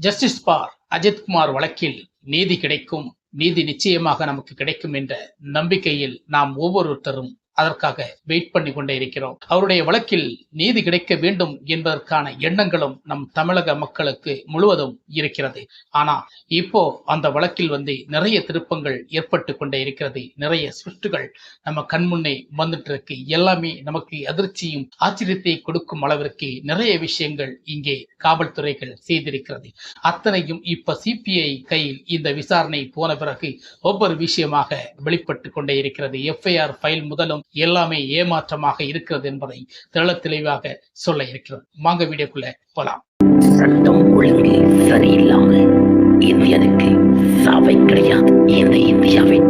Justice பார் அஜித்குமார் வழக்கில் நீதி கிடைக்கும் நீதி நிச்சயமாக நமக்கு கிடைக்கும் என்ற நம்பிக்கையில் நாம் ஒவ்வொருத்தரும் அதற்காக வெயிட் பண்ணி கொண்டே இருக்கிறோம். அவருடைய வழக்கில் நீதி கிடைக்க வேண்டும் என்பதற்கான எண்ணங்களும் நம் தமிழக மக்களுக்கு முழுவதும் இருக்கிறது. ஆனா இப்போ அந்த வழக்கில் வந்து நிறைய திருப்பங்கள் ஏற்பட்டு கொண்டே இருக்கிறது. நிறைய சுற்றுகள் நம்ம கண்முன்னே வந்துட்டு இருக்கு எல்லாமே நமக்கு அதிர்ச்சியும் ஆச்சரியத்தை கொடுக்கும் அளவிற்கு நிறைய விஷயங்கள் இங்கே காவல்துறைகள் செய்திருக்கிறது. அத்தனையும் இப்ப சிபிஐ கையில் இந்த விசாரணை போன பிறகு ஒவ்வொரு விஷயமாக வெளிப்பட்டு கொண்டே இருக்கிறது. எஃப்ஐஆர் ஃபைல் முதலும் எல்லாமே ஏமாற்றமாக இருக்கிறது என்பதை தெள்ள தெளிவாக சொல்ல இருக்கிறது. வாங்க வீடியோக்குள்ள போலாம். சட்டம் ஒழுங்கு சரியில்லாம இந்தியனுக்கு சாவை கிடையாது. இந்த இந்தியாவின்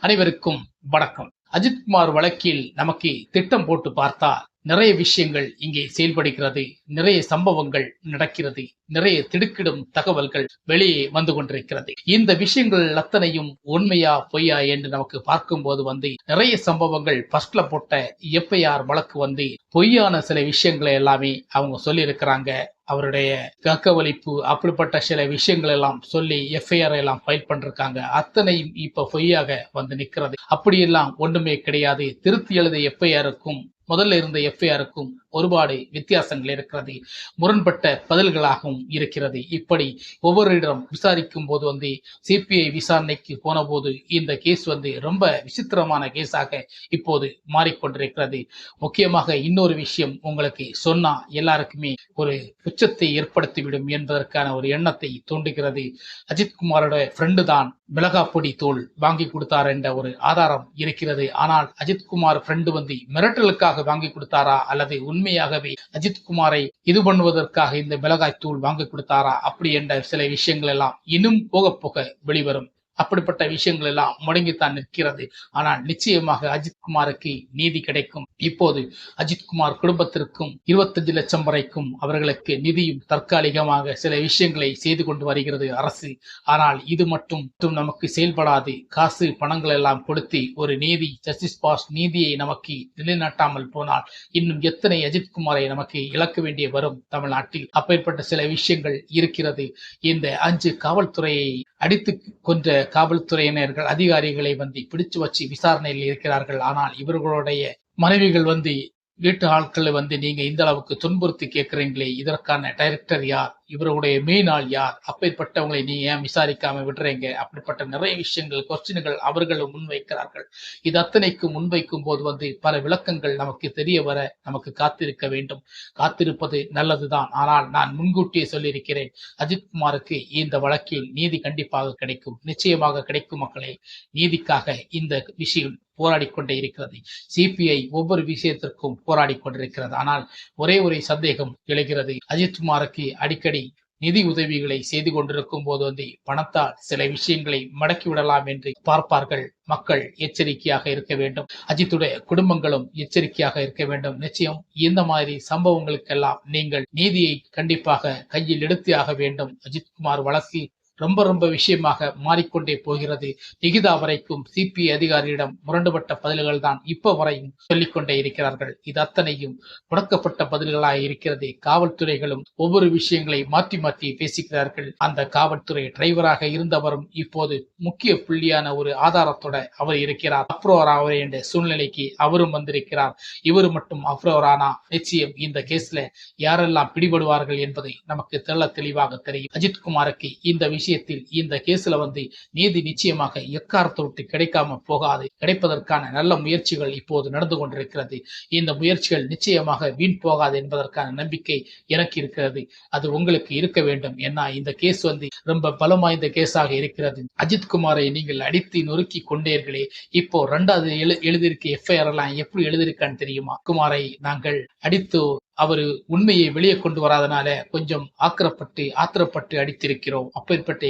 அனைவருக்கும் வணக்கம். அஜித்குமார் வழக்கில் நமக்கு திட்டம் போட்டு பார்த்தா நிறைய விஷயங்கள் இங்கே செயல்படுகிறது. நிறைய சம்பவங்கள் நடக்கிறது நிறைய திடுக்கிடும் தகவல்கள் வெளியே வந்து கொண்டிருக்கிறது. இந்த விஷயங்கள் அத்தனையும் உண்மையா பொய்யா என்று நமக்கு பார்க்கும்போது வந்து நிறைய சம்பவங்கள் ஃபர்ஸ்ட்ல போட்ட எஃப்ஐஆர் வழக்கு வந்து பொய்யான சில விஷயங்களை எல்லாமே அவங்க சொல்லி இருக்கிறாங்க அவருடைய கக்கவலிப்பு அப்படிப்பட்ட சில விஷயங்கள் எல்லாம் சொல்லி எஃப்ஐஆர் எல்லாம் ஃபைல் பண்ணிருக்காங்க. அத்தனையும் இப்ப பொய்யாக வந்து நிக்கிறது. அப்படியெல்லாம் ஒண்ணுமே கிடையாது. திருத்தி எழுதிய எஃப்ஐஆருக்கும் முதல்ல இருந்த எஃப்ஐஆருக்கும் ஒருபாடு வித்தியாசங்கள் இருக்கிறது. முரண்பட்ட பதில்களாகவும் இருக்கிறது. இப்படி ஒவ்வொருவரிடம் விசாரிக்கும் போது வந்து சிபிஐ விசாரணைக்கு போன போது இந்த கேஸ் வந்து ரொம்ப விசித்திரமான கேஸாக இப்போது மாறிக்கொண்டிருக்கிறது. முக்கியமாக இன்னொரு விஷயம் உங்களுக்கு சொன்னா எல்லாருக்குமே ஒரு உச்சத்தை ஏற்படுத்திவிடும் என்பதற்கான ஒரு எண்ணத்தை தூண்டுகிறது. அஜித்குமாரோட ஃப்ரெண்டு தான் மிளகாப்பொடி தூள் வாங்கி கொடுத்தார் என்ற ஒரு ஆதாரம் இருக்கிறது. ஆனால் அஜித்குமார் ஃப்ரெண்டு வந்து மிரட்டலுக்காக வாங்கி கொடுத்தாரா அல்லது உண்மையாகவே அஜித்குமாரை இது பண்ணுவதற்காக இந்த மிளகாய் தூள் வாங்கி கொடுத்தாரா அப்படி என்ற சில விஷயங்கள் எல்லாம் இன்னும் போக போக வெளிவரும். அப்படிப்பட்ட விஷயங்கள் எல்லாம் முடங்கித்தான் நிற்கிறது. ஆனால் நிச்சயமாக அஜித்குமாருக்கு நீதி கிடைக்கும். இப்போது அஜித்குமார் குடும்பத்திற்கும் இருபத்தஞ்சு லட்சம் வரைக்கும் அவர்களுக்கு நிதியும் தற்காலிகமாக சில விஷயங்களை செய்து கொண்டு வருகிறது அரசு. ஆனால் இது மட்டும் நமக்கு செயல்படாது. காசு பணங்கள் எல்லாம் கொடுத்து ஒரு நீதி ஜஸ்டிஸ் பாஸ் நீதியை நமக்கு நிலைநாட்டாமல் போனால் இன்னும் எத்தனை அஜித்குமாரை நமக்கு இழக்க வேண்டிய வரும் தமிழ்நாட்டில்? அப்பேற்பட்ட சில விஷயங்கள் இருக்கிறது. இந்த அஞ்சு காவல்துறையை அடித்து கொன்ற காவல்துறையினர்கள் அதிகாரிகளை வந்து பிடிச்சு வச்சு விசாரணையில் இருக்கிறார்கள். ஆனால் இவர்களுடைய மனைவிகள் வந்து வீட்டு ஆட்களை வந்து நீங்க இந்த அளவுக்கு துன்புறுத்தி கேட்குறீங்களே இதற்கான டைரக்டர் யார்? இவருடைய மெயின் ஆள் யார்? அப்பேற்பட்டவங்களை நீ ஏன் விசாரிக்காம விடுறீங்க? அப்படிப்பட்ட நிறைய விஷயங்கள் கொஸ்டின்கள் அவர்கள் முன்வைக்கிறார்கள் இது அத்தனைக்கு முன்வைக்கும் போது வந்து பல விளக்கங்கள் நமக்கு தெரிய வர நமக்கு காத்திருக்க வேண்டும். காத்திருப்பது நல்லதுதான். ஆனால் நான் முன்கூட்டியே சொல்லியிருக்கிறேன் அஜித்குமாருக்கு இந்த வழக்கில் நீதி கண்டிப்பாக கிடைக்கும். நிச்சயமாக கிடைக்கும் மக்களே. நீதிக்காக இந்த விஷயம் போராடி கொண்டே இருக்கிறது. சிபிஐ ஒவ்வொரு விஷயத்திற்கும் போராடி கொண்டிருக்கிறது. ஆனால் ஒரே ஒரே சந்தேகம் எழுகிறது. அஜித்குமாருக்கு அடிக்கடி நிதி உதவிகளை செய்து கொண்டிருக்கும் போது வந்து பணத்தால் சில விஷயங்களை மடக்கி விடலாம் என்று பார்ப்பார்கள் மக்கள் எச்சரிக்கையாக இருக்க வேண்டும். அஜித்துடைய குடும்பங்களும் எச்சரிக்கையாக இருக்க வேண்டும். நிச்சயம் இந்த மாதிரி சம்பவங்களுக்கெல்லாம் நீங்கள் நீதியை கண்டிப்பாக கையில் எடுத்தே ஆக வேண்டும். அஜித்குமார் வழக்கில் ரொம்ப ரொம்ப விஷயமாக மாறிக்கொண்டே போகிறது. நிகிதா வரைக்கும் சிபிஐ அதிகாரியிடம் முரண்டுபட்ட பதில்கள் தான் இப்ப வரையும் சொல்லிக்கொண்டே இருக்கிறார்கள். இது அத்தனையும் முடக்கப்பட்ட பதில்களாக இருக்கிறது. காவல்துறைகளும் ஒவ்வொரு விஷயங்களை மாற்றி மாற்றி பேசுகிறார்கள் அந்த காவல்துறை டிரைவராக இருந்தவரும் இப்போது முக்கிய புள்ளியான ஒரு ஆதாரத்தோட அவர் இருக்கிறார். அப்ரோரா அவர் என்ற சூழ்நிலைக்கு அவரும் வந்திருக்கிறார். இவர் மட்டும் அப்ரோரானா? நிச்சயம் இந்த கேஸ்ல யாரெல்லாம் பிடிபடுவார்கள் என்பதை நமக்கு தெள்ள தெளிவாக தெரியும். அஜித்குமாருக்கு இந்த விஷயம் விஷயத்தில் இந்த கேஸ்ல வந்து நீதி நிச்சயமாக எக்காரத்தை விட்டு கிடைக்காம போகாது. கிடைப்பதற்கான நல்ல முயற்சிகள் இப்போது நடந்து கொண்டிருக்கிறது. இந்த முயற்சிகள் நிச்சயமாக வீண் போகாது என்பதற்கான நம்பிக்கை எனக்கு இருக்கிறது. அது உங்களுக்கு இருக்க வேண்டும். ஏன்னா இந்த கேஸ் வந்து ரொம்ப பலம் வாய்ந்த கேஸாக இருக்கிறது. அஜித் குமாரை நீங்கள் அடித்து நொறுக்கி கொண்டீர்களே. இப்போ ரெண்டாவது எழு எழுதியிருக்க எஃப்ஐஆர் எல்லாம் எப்படி எழுதியிருக்கான்னு தெரியுமா? குமாரை நாங்கள் அடித்து அவர் உண்மையை வெளியே கொண்டு வராதனால கொஞ்சம் ஆக்கிரப்பட்டு ஆத்திரப்பட்டு அடித்திருக்கிறோம் அப்பேற்பட்ட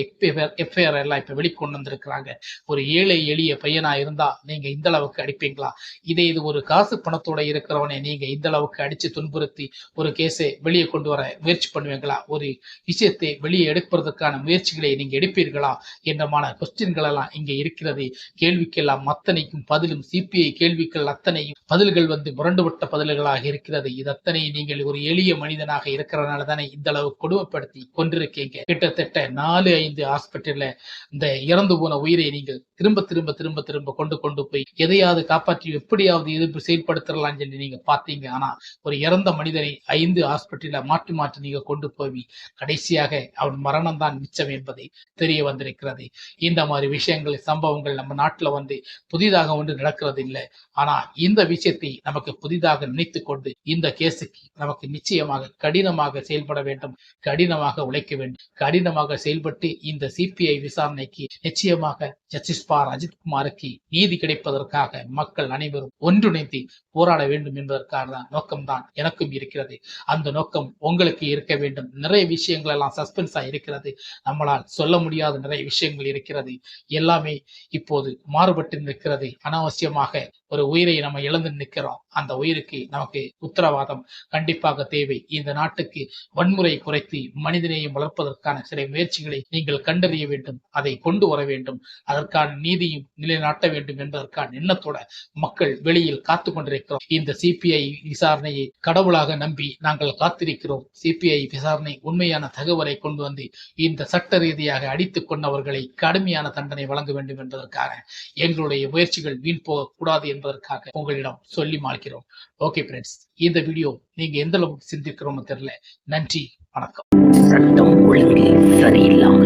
எஃப்ஐஆர் எல்லாம் இப்ப வெளிக்கொண்டு வந்திருக்கிறாங்க ஒரு ஏழை எளிய பையனா இருந்தா நீங்க இந்த அளவுக்கு அடிப்பீங்களா இதே இது ஒரு காசு பணத்தோட இருக்கிறவனை நீங்க இந்த அளவுக்கு அடிச்சு துன்புறுத்தி ஒரு கேஸை வெளியே கொண்டு வர முயற்சி பண்ணுவீங்களா ஒரு விஷயத்தை வெளியே எடுப்பதற்கான முயற்சிகளை நீங்க எடுப்பீர்களா என்றமான கொஸ்டின்கள் எல்லாம் இங்க இருக்கிறது கேள்விக்கெல்லாம் அத்தனைக்கும் பதிலும் சிபிஐ கேள்விகள் அத்தனையும் பதில்கள் வந்து முரண்டுபட்ட பதில்களாக இருக்கிறது இது அத்தனை நீங்கள் ஒரு எளிய மனிதனாக இருக்கிறதுனால தானே இந்த அளவு கொடுமைப்படுத்தி கொண்டிருக்கீங்க. கிட்டத்தட்ட நாலு ஐந்து ஹாஸ்பிட்டல்ல இந்த இறந்து போன உயிரை நீங்கள் திரும்ப திரும்ப திரும்ப திரும்ப கொண்டு கொண்டு போய் எதையாவது காப்பாற்றி எப்படியாவது எதிர்ப்பு செயல்படுத்தலாம் சொல்லி நீங்க பார்த்தீங்க. ஆனா ஒரு இறந்த மனிதனை ஐந்து ஹாஸ்பிட்டல்ல மாற்றி மாற்றி நீங்க கொண்டு போய் கடைசியாக அவன் மரணம் தான் மிச்சம் என்பதை தெரிய வந்திருக்கிறது. இந்த மாதிரி விஷயங்கள் சம்பவங்கள் நம்ம நாட்டுல வந்து புதிதாக ஒன்று நடக்கிறது இல்லை ஆனா இந்த விஷயத்தை நமக்கு புதிதாக நினைத்து கொண்டு இந்த கேஸுக்கு நமக்கு நிச்சயமாக கடினமாக செயல்பட வேண்டும் கடினமாக உழைக்க வேண்டும். கடினமாக செயல்பட்டு இந்த சிபிஐ விசாரணைக்கு நிச்சயமாக ஜஸ்டிஸ் பார் அஜித்குமாருக்கு நீதி கிடைப்பதற்காக மக்கள் அனைவரும் ஒன்றிணைந்து போராட வேண்டும் என்பதற்கான தான் நோக்கம்தான் எனக்கும் இருக்கிறது. அந்த நோக்கம் உங்களுக்கு இருக்க வேண்டும். நிறைய விஷயங்கள் எல்லாம் சஸ்பென்ஸா இருக்கிறது. நம்மளால் சொல்ல முடியாத நிறைய விஷயங்கள் இருக்கிறது. எல்லாமே இப்போது மாறுபட்டு நிற்கிறது. அனாவசியமாக ஒரு உயிரை நம்ம இழந்து நிற்கிறோம். அந்த உயிருக்கு நமக்கு உத்தரவாதம் கண்டிப்பாக தேவை. இந்த நாட்டுக்கு வன்முறை குறைத்து மனிதநேயம் வளர்ப்பதற்கான சில முயற்சிகளை நீங்கள் கண்டறிய வேண்டும். அதை கொண்டு வர வேண்டும். அதற்கான நீதியும் நிலைநாட்ட வேண்டும் என்பதற்கான எண்ணத்தோட மக்கள் வெளியில் காத்து கொண்டிருக்கிறோம். இந்த சிபிஐ விசாரணையை கடவுளாக நம்பி நாங்கள் காத்திருக்கிறோம். சிபிஐ விசாரணை உண்மையான தகவலை கொண்டு வந்து இந்த சட்ட ரீதியாக அடித்துக் கொண்டவர்களை கடுமையான தண்டனை வழங்க வேண்டும் என்பதற்காக எங்களுடைய முயற்சிகள் வீண் போகக்கூடாது என்பதற்காக உங்களிடம் சொல்லி மாழ்கிறோம். ஓகே ஃப்ரெண்ட்ஸ் இந்த வீடியோ நீங்க எந்த அளவுக்கு சிந்திக்கிறோமோ தெரியல. நன்றி வணக்கம். சட்டம் ஒழுங்கு சரியில்லாம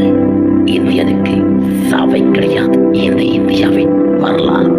இந்தியனுக்கு சாவை கிடையாது. இந்த இந்தியாவின் வரலாறு.